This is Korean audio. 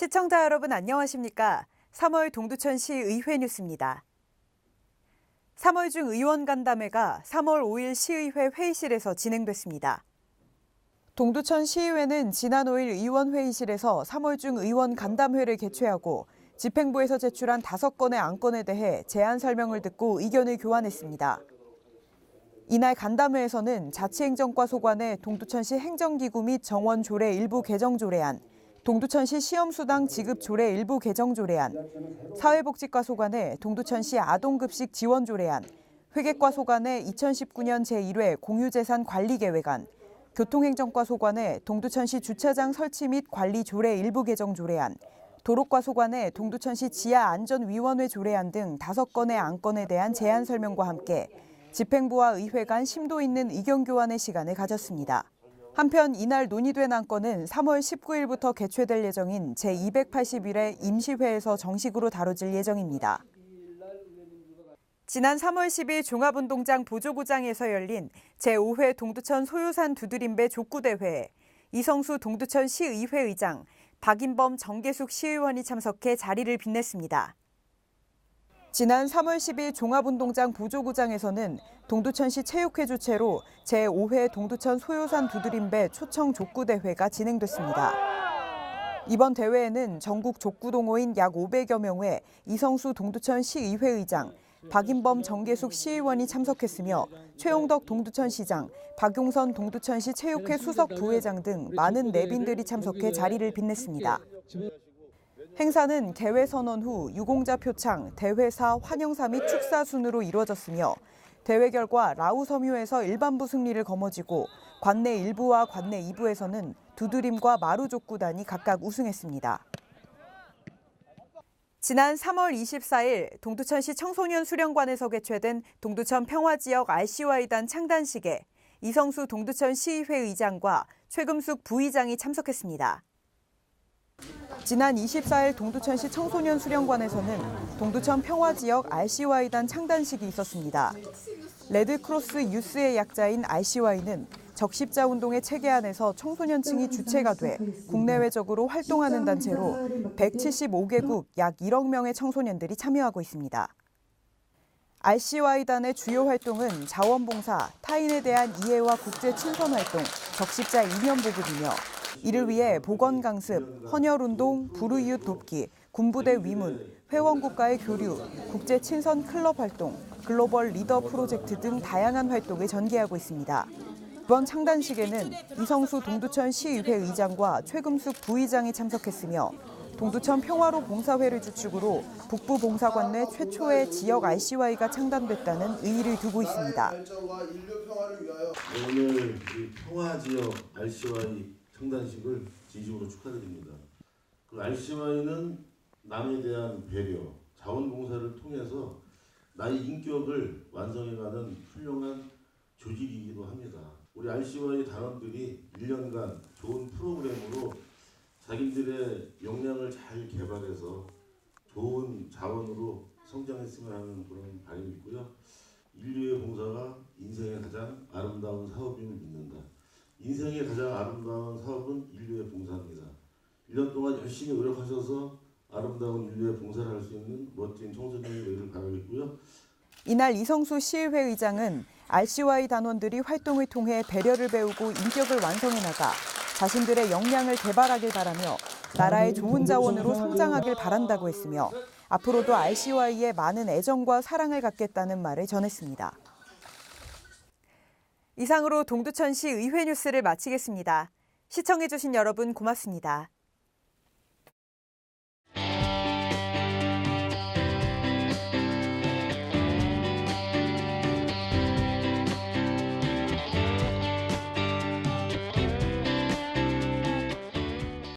시청자 여러분 안녕하십니까? 3월 동두천시 의회 뉴스입니다. 3월 중 의원 간담회가 3월 5일 시의회 회의실에서 진행됐습니다. 동두천 시의회는 지난 5일 의원 회의실에서 3월 중 의원 간담회를 개최하고 집행부에서 제출한 5건의 안건에 대해 제안 설명을 듣고 의견을 교환했습니다. 이날 간담회에서는 자치행정과 소관의 동두천시 행정기구 및 정원 조례 일부 개정 조례안, 동두천시 시험수당 지급 조례 일부 개정 조례안, 사회복지과 소관의 동두천시 아동급식 지원 조례안, 회계과 소관의 2019년 제1회 공유재산 관리 계획안, 교통행정과 소관의 동두천시 주차장 설치 및 관리 조례 일부 개정 조례안, 도로과 소관의 동두천시 지하안전위원회 조례안 등 5건의 안건에 대한 제안 설명과 함께 집행부와 의회 간 심도 있는 의견 교환의 시간을 가졌습니다. 한편 이날 논의된 안건은 3월 19일부터 개최될 예정인 제281회 임시회에서 정식으로 다뤄질 예정입니다. 지난 3월 10일 종합운동장 보조구장에서 열린 제5회 동두천 소유산 두드림배 족구대회에 이성수 동두천 시의회 의장, 박인범 정계숙 시의원이 참석해 자리를 빛냈습니다. 지난 3월 10일 종합운동장 보조구장에서는 동두천시 체육회 주최로 제5회 동두천 소요산 두드림배 초청 족구대회가 진행됐습니다. 이번 대회에는 전국 족구동호인 약 500여 명의 이성수 동두천 시의회 의장, 박인범 정계숙 시의원이 참석했으며 최용덕 동두천시장, 박용선 동두천시 체육회 수석 부회장 등 많은 내빈들이 참석해 자리를 빛냈습니다. 행사는 개회 선언 후 유공자 표창, 대회사, 환영사 및 축사 순으로 이루어졌으며 대회 결과 라우 섬유에서 일반부 승리를 거머쥐고 관내 1부와 관내 2부에서는 두드림과 마루족구단이 각각 우승했습니다. 지난 3월 24일 동두천시 청소년 수련관에서 개최된 동두천 평화지역 RCY단 창단식에 이성수 동두천 시의회 의장과 최금숙 부의장이 참석했습니다. 지난 24일 동두천시 청소년 수련관에서는 동두천 평화지역 RCY단 창단식이 있었습니다. 레드크로스 유스의 약자인 RCY는 적십자 운동의 체계 안에서 청소년층이 주체가 돼 국내외적으로 활동하는 단체로 175개국 약 1억 명의 청소년들이 참여하고 있습니다. RCY단의 주요 활동은 자원봉사, 타인에 대한 이해와 국제 친선 활동, 적십자 이념 보급이며 이를 위해 보건 강습, 헌혈 운동, 불우이웃 돕기, 군부대 위문, 회원 국가의 교류, 국제 친선 클럽 활동, 글로벌 리더 프로젝트 등 다양한 활동을 전개하고 있습니다. 이번 창단식에는 이성수 동두천 시의회 의장과 최금숙 부의장이 참석했으며 동두천 평화로 봉사회를 주축으로 북부 봉사관 내 최초의 지역 RCY가 창단됐다는 의의를 두고 있습니다. 오늘 이 평화 지역 RCY 창단식을 진심으로 축하드립니다. 그 RCY는 남에 대한 배려, 자원봉사를 통해서 나의 인격을 완성해가는 훌륭한 조직이기도 합니다. 우리 RCY 단원들이 1년간 좋은 프로그램으로 자기들의 역량을 잘 개발해서 좋은 자원으로 성장했으면 하는 그런 바람이 있고요. 인류의 봉사가 인생의 가장 아름다운 사업임을 믿는다. 인생의 가장 아름다운 사업은 인류의 봉사입니다. 1년 동안 열심히 노력하셔서 아름다운 인류의 봉사를 할 수 있는 멋진 청소년이 되기를 바라겠고요. 이날 이성수 시의회 의장은 RCY 단원들이 활동을 통해 배려를 배우고 인격을 완성해 나가 자신들의 역량을 개발하길 바라며 나라의 좋은 자원으로 성장하길 바란다고 했으며 앞으로도 RCY에 많은 애정과 사랑을 갖겠다는 말을 전했습니다. 이상으로 동두천시 의회 뉴스를 마치겠습니다. 시청해주신 여러분 고맙습니다.